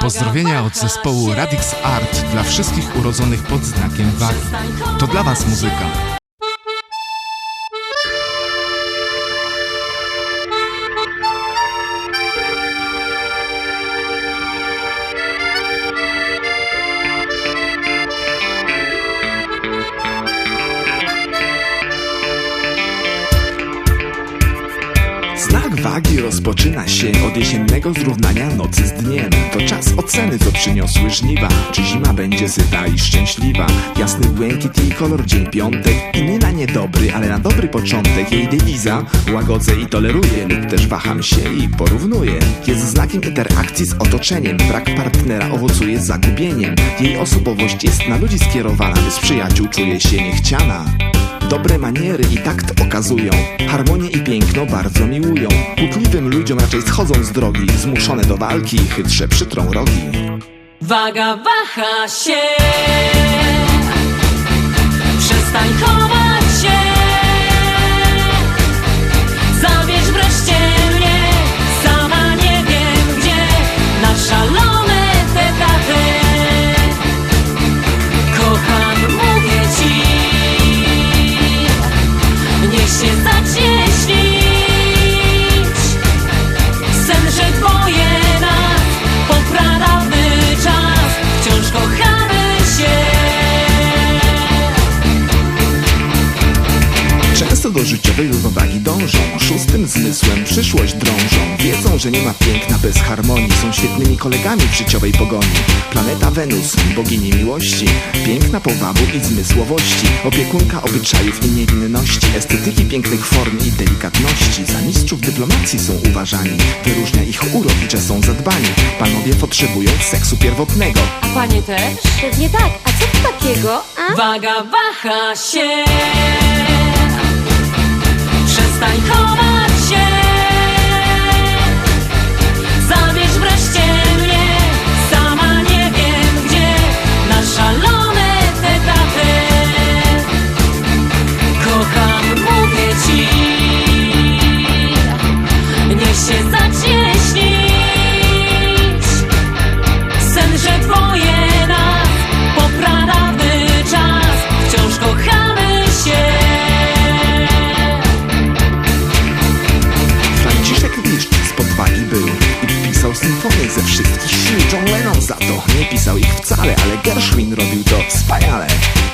Pozdrowienia od zespołu Radix Art dla wszystkich urodzonych pod znakiem wagi. To dla Was muzyka. Znak wagi rozpoczyna się od jesiennego zrównania nocy z dniem To czas oceny, co przyniosły żniwa. Czy zima będzie syta i szczęśliwa? Jasny błękit i kolor dzień piątek. Inny na niedobry, ale na dobry początek. Jej dewiza łagodzę i toleruję Lub też waham się i porównuję. Jest znakiem interakcji z otoczeniem. Brak partnera owocuje zagubieniem. Jej osobowość jest na ludzi skierowana By z przyjaciół czuje się niechciana Dobre maniery i takt okazują. Harmonię i piękno bardzo miłują. Kłótliwym ludziom raczej schodzą z drogi. Zmuszone do walki, chytrze przytrą rogi. Waga waha się. Przestań chować do życiowej równowagi dążą. Szóstym zmysłem przyszłość drążą. Wiedzą, że nie ma piękna bez harmonii. Są świetnymi kolegami w życiowej pogoni. Planeta Wenus, bogini miłości. Piękna powabu i zmysłowości. Opiekunka obyczajów i niewinności Estetyki pięknych form i delikatności. Za mistrzów dyplomacji są uważani. Wyróżnia ich urok i że są zadbani. Panowie potrzebują seksu pierwotnego. A panie też? Pewnie tak, a co to takiego, a? Waga waha się Chować się symfonię ze wszystkich sił. John Lennon za to nie pisał ich wcale, ale Gershwin robił to wspaniale.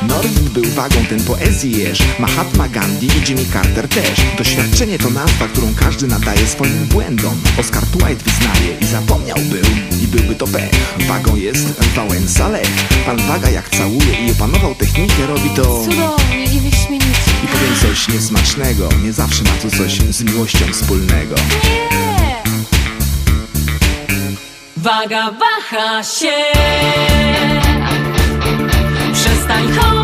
Norwid był wagą, ten poezji jeż, Mahatma Gandhi i Jimmy Carter też. Doświadczenie to nazwa, którą każdy nadaje swoim błędom. Oscar Dwight wyznaje i zapomniał był i byłby to pech. Wagą jest Wałęsa Lech. Pan Waga jak całuje i opanował technikę, robi to... Cudownie i wyśmienicie. I powiem coś niesmacznego, nie zawsze ma to coś z miłością wspólnego. Nie! Waga waha się. Przestań chować